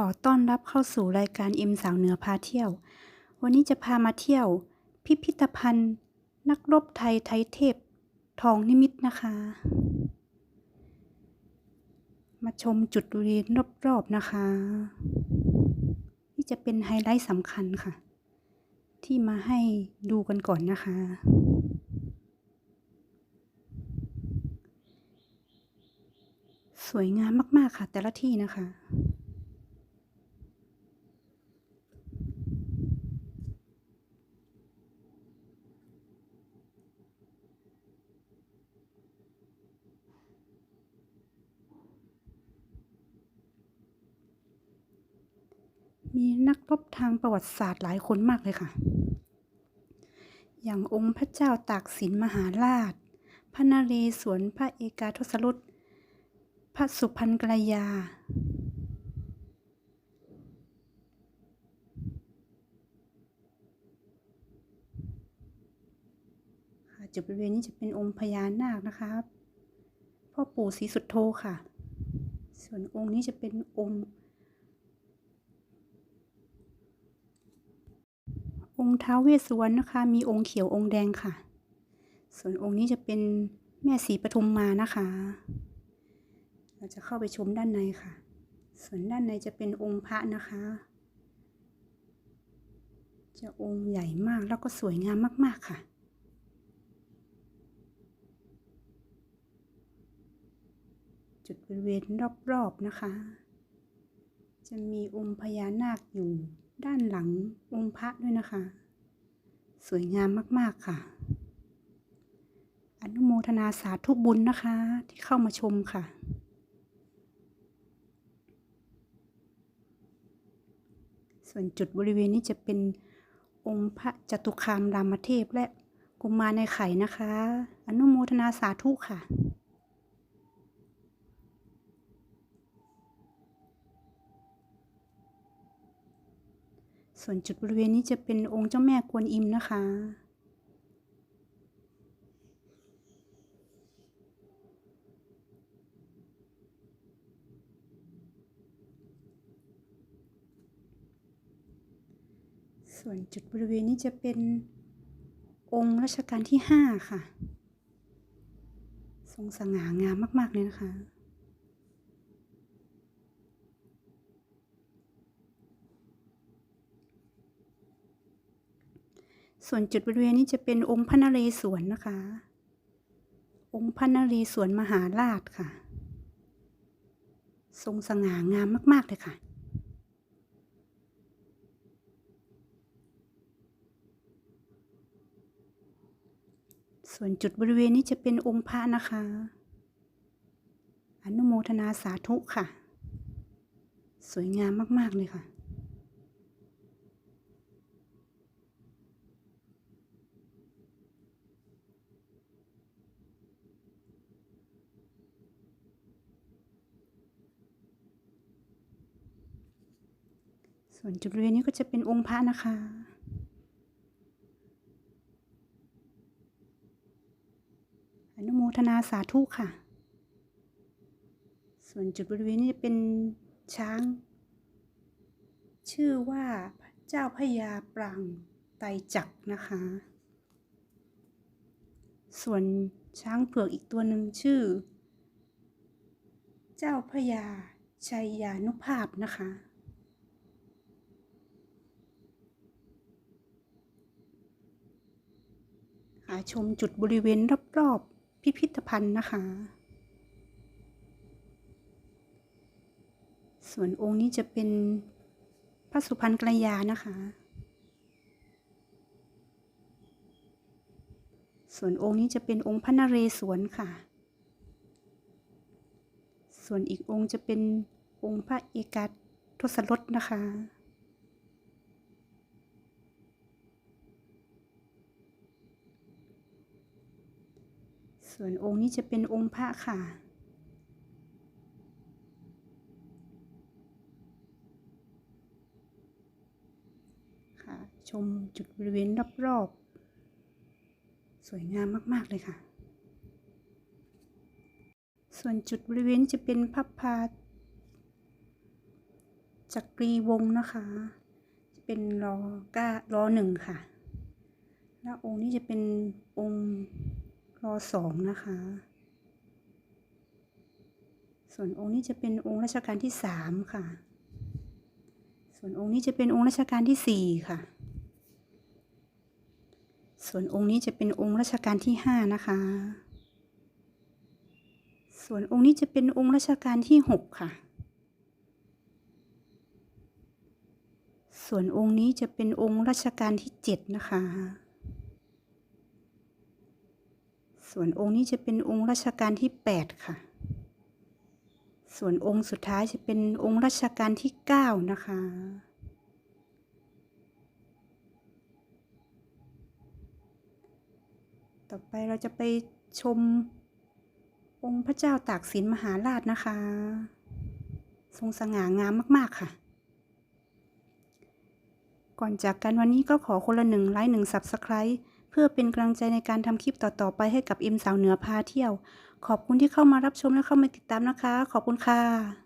ขอต้อนรับเข้าสู่รายการเอิมสาวเหนือพาเที่ยว วันนี้จะพามาเที่ยว พิพิธภัณฑ์ นักรบไทยไทยเทพ ทองนิมิตนะคะ มาชมจุดบริเวณรอบๆนะคะ นี่จะเป็นไฮไลท์สำคัญค่ะ ที่มาให้ดูกันก่อนนะคะ สวยงามมากๆค่ะแต่ละที่นะคะ มีนักรบทางประวัติศาสตร์หลายคนมากเลยค่ะ อย่างองค์พระเจ้าตากสินมหาราช พระนเรศวรพระเอกาทศรสพระสุพรรณกรยา จุดบริเวณนี้จะเป็นองค์พญานาคนะคะพ่อปู่ศรีสุโธค่ะ ส่วนองค์นี้จะเป็นองค์ องค์ท้าวเวสสุวรรณนะคะ มีองค์เขียวองค์แดงค่ะ ส่วนองค์นี้จะเป็นแม่ศรีปทุมมานะคะ เราจะเข้าไปชมด้านในค่ะ ส่วนด้านในจะเป็นองค์พระนะคะ จะองค์ใหญ่มากแล้วก็สวยงามมากๆค่ะจุดบริเวณรอบ ๆ นะคะ จะมีองค์พญานาคอยู่ ด้านหลังองค์พระด้วยนะคะ สวยงามมากๆค่ะ อนุโมทนาสาธุบุญนะคะที่เข้ามาชมค่ะ ส่วนจุดบริเวณนี้จะเป็นองค์พระจตุคามรามเทพและกุมารในไข่นะคะ อนุโมทนาสาธุค่ะ ส่วนจุดบริเวณนี้จะเป็นองค์เจ้าแม่กวนอิมนะคะ ส่วนจุดบริเวณนี้จะเป็นองค์รัชกาลที่ห้าค่ะ ทรงสง่างามมาก ๆ เลยนะคะ ส่วนจุดบริเวณนี้จะเป็นองค์พระนเรศวรนะคะ องค์พระนเรศวรมหาราชค่ะ ทรงสง่างามมาก ๆ เลยค่ะ ส่วนจุดบริเวณนี้จะเป็นองค์พระนะคะ อนุโมทนาสาธุค่ะ สวยงามมาก ๆ เลยค่ะ ส่วนจุดบริเวณนี้ก็จะเป็นองค์พระนะคะ อนุโมทนาสาธุค่ะ ส่วนจุดบริเวณนี้จะเป็นช้าง ชื่อว่าเจ้าพญาปรางไตรจักนะคะ ส่วนช้างเผือกอีกตัวหนึ่งชื่อ เจ้าพญาชัยยานุภาพนะคะ หา ชมจุดบริเวณรอบๆพิพิธภัณฑ์นะคะ ส่วนองค์นี้จะเป็นพระสุพรรณกรยานะคะ ส่วนองค์นี้จะเป็นองค์พระนเรศวรค่ะ ส่วนอีกองค์จะเป็นองค์พระเอกาทศรสนะคะ ส่วนองค์นี้จะเป็นองค์พระค่ะ ค่ะ ชมจุดบริเวณรอบๆ สวยงามมาก ๆ เลยค่ะ ส่วนจุดบริเวณจะเป็นพับพาจักรีวงนะคะเป็นรอก้ารอหนึ่งค่ะ แล้วองค์นี้จะเป็นองค์ สองนะคะ ส่วนองค์นี้จะเป็นองค์รัชกาลที่สามค่ะ ส่วนองค์นี้จะเป็นองค์รัชกาลที่สี่ค่ะ ส่วนองค์นี้จะเป็นองค์รัชกาลที่ห้านะคะ ส่วนองค์นี้จะเป็นองค์รัชกาลที่หกค่ะ ส่วนองค์นี้จะเป็นองค์รัชกาลที่เจ็ดนะคะ ส่วนองค์นี้จะเป็นองค์รัชกาลที่แปดค่ะ ส่วนองค์สุดท้ายจะเป็นองค์รัชกาลที่เก้านะคะ ต่อไปเราจะไปชมองค์พระเจ้าตากสินมหาราชนะคะ ทรงสง่างามมาก ๆ ค่ะ ก่อนจากกันวันนี้ก็ขอคนละหนึ่งไลค์หนึ่ง Subscribe เพื่อเป็นกำลังใจในการทำคลิปต่อๆไปให้กับเอ็มสาวเหนือพาเที่ยว ขอบคุณที่เข้ามารับชมและเข้ามาติดตามนะคะ ขอบคุณค่ะ